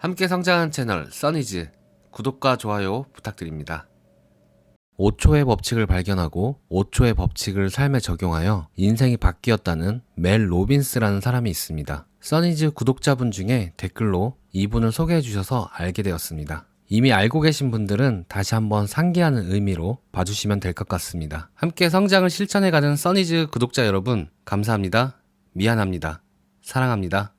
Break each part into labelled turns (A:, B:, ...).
A: 함께 성장하는 채널 써니즈 구독과 좋아요 부탁드립니다. 5초의 법칙을 발견하고 5초의 법칙을 삶에 적용하여 인생이 바뀌었다는 멜 로빈스라는 사람이 있습니다. 써니즈 구독자분 중에 댓글로 이분을 소개해 주셔서 알게 되었습니다. 이미 알고 계신 분들은 다시 한번 상기하는 의미로 봐주시면 될 것 같습니다. 함께 성장을 실천해가는 써니즈 구독자 여러분, 감사합니다. 미안합니다. 사랑합니다.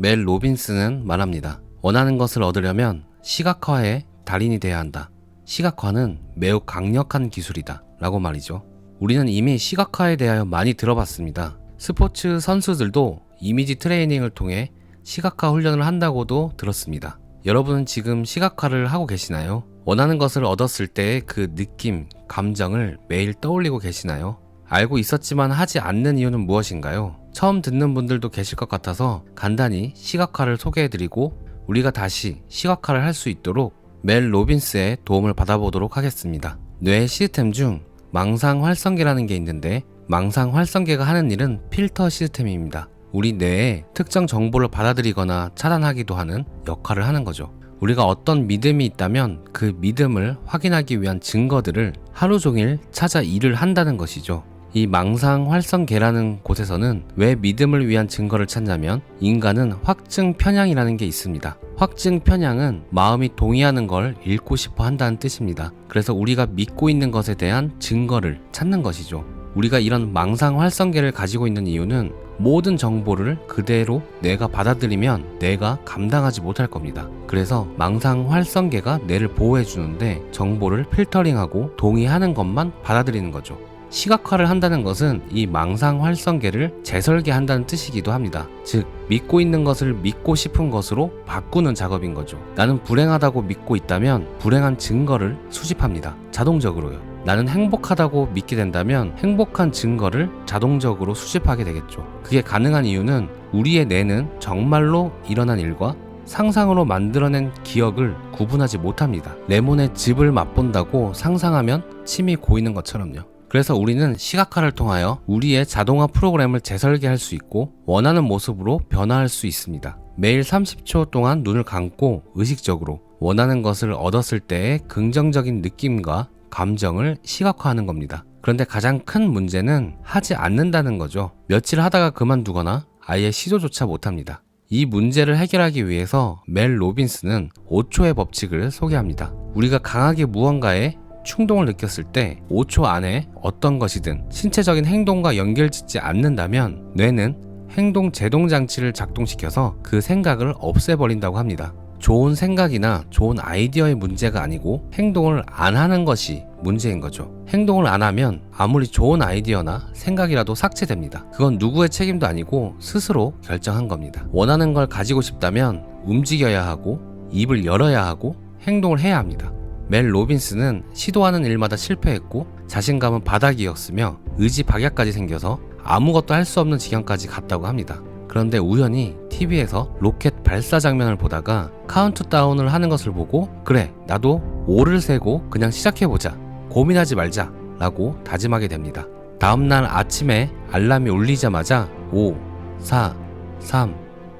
A: 멜 로빈스는 말합니다. 원하는 것을 얻으려면 시각화의 달인이 돼야 한다. 시각화는 매우 강력한 기술이다. 라고 말이죠. 우리는 이미 시각화에 대하여 많이 들어봤습니다. 스포츠 선수들도 이미지 트레이닝을 통해 시각화 훈련을 한다고도 들었습니다. 여러분은 지금 시각화를 하고 계시나요? 원하는 것을 얻었을 때의 그 느낌, 감정을 매일 떠올리고 계시나요? 알고 있었지만 하지 않는 이유는 무엇인가요? 처음 듣는 분들도 계실 것 같아서 간단히 시각화를 소개해드리고 우리가 다시 시각화를 할 수 있도록 멜 로빈스의 도움을 받아보도록 하겠습니다. 뇌 시스템 중 망상 활성계라는 게 있는데 망상 활성계가 하는 일은 필터 시스템입니다. 우리 뇌에 특정 정보를 받아들이거나 차단하기도 하는 역할을 하는 거죠. 우리가 어떤 믿음이 있다면 그 믿음을 확인하기 위한 증거들을 하루 종일 찾아 일을 한다는 것이죠. 이 망상 활성계라는 곳에서는 왜 믿음을 위한 증거를 찾냐면 인간은 확증 편향이라는 게 있습니다. 확증 편향은 마음이 동의하는 걸 읽고 싶어 한다는 뜻입니다. 그래서 우리가 믿고 있는 것에 대한 증거를 찾는 것이죠. 우리가 이런 망상 활성계를 가지고 있는 이유는 모든 정보를 그대로 뇌가 받아들이면 뇌가 감당하지 못할 겁니다. 그래서 망상 활성계가 뇌를 보호해 주는데 정보를 필터링하고 동의하는 것만 받아들이는 거죠. 시각화를 한다는 것은 이 망상 활성계를 재설계한다는 뜻이기도 합니다. 즉, 믿고 있는 것을 믿고 싶은 것으로 바꾸는 작업인 거죠. 나는 불행하다고 믿고 있다면 불행한 증거를 수집합니다. 자동적으로요. 나는 행복하다고 믿게 된다면 행복한 증거를 자동적으로 수집하게 되겠죠. 그게 가능한 이유는 우리의 뇌는 정말로 일어난 일과 상상으로 만들어낸 기억을 구분하지 못합니다. 레몬의 즙을 맛본다고 상상하면 침이 고이는 것처럼요. 그래서 우리는 시각화를 통하여 우리의 자동화 프로그램을 재설계할 수 있고 원하는 모습으로 변화할 수 있습니다. 매일 30초 동안 눈을 감고 의식적으로 원하는 것을 얻었을 때의 긍정적인 느낌과 감정을 시각화하는 겁니다. 그런데 가장 큰 문제는 하지 않는다는 거죠. 며칠 하다가 그만두거나 아예 시도조차 못합니다. 이 문제를 해결하기 위해서 멜 로빈스는 5초의 법칙을 소개합니다. 우리가 강하게 무언가에 충동을 느꼈을 때 5초 안에 어떤 것이든 신체적인 행동과 연결 짓지 않는다면 뇌는 행동 제동 장치를 작동시켜서 그 생각을 없애버린다고 합니다. 좋은 생각이나 좋은 아이디어의 문제가 아니고 행동을 안 하는 것이 문제인 거죠. 행동을 안 하면 아무리 좋은 아이디어나 생각이라도 삭제됩니다. 그건 누구의 책임도 아니고 스스로 결정한 겁니다. 원하는 걸 가지고 싶다면 움직여야 하고 입을 열어야 하고 행동을 해야 합니다. 멜 로빈스는 시도하는 일마다 실패했고 자신감은 바닥이었으며 의지 박약까지 생겨서 아무것도 할 수 없는 지경까지 갔다고 합니다. 그런데 우연히 TV에서 로켓 발사 장면을 보다가 카운트다운을 하는 것을 보고 그래 나도 5를 세고 그냥 시작해보자 고민하지 말자 라고 다짐하게 됩니다. 다음날 아침에 알람이 울리자마자 5, 4, 3,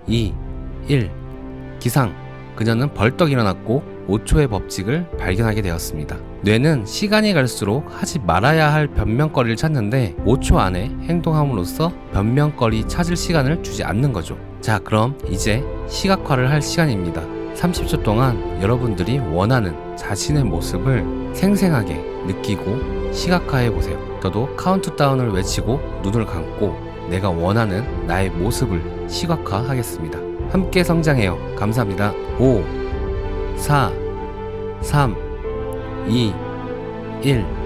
A: 2, 1 기상 그녀는 벌떡 일어났고 5초의 법칙을 발견하게 되었습니다. 뇌는 시간이 갈수록 하지 말아야 할 변명거리를 찾는데 5초 안에 행동함으로써 변명거리 찾을 시간을 주지 않는 거죠. 자, 그럼 이제 시각화를 할 시간입니다. 30초 동안 여러분들이 원하는 자신의 모습을 생생하게 느끼고 시각화해 보세요. 저도 카운트다운을 외치고 눈을 감고 내가 원하는 나의 모습을 시각화하겠습니다. 함께 성장해요. 감사합니다. 5 4, 3, 2, 1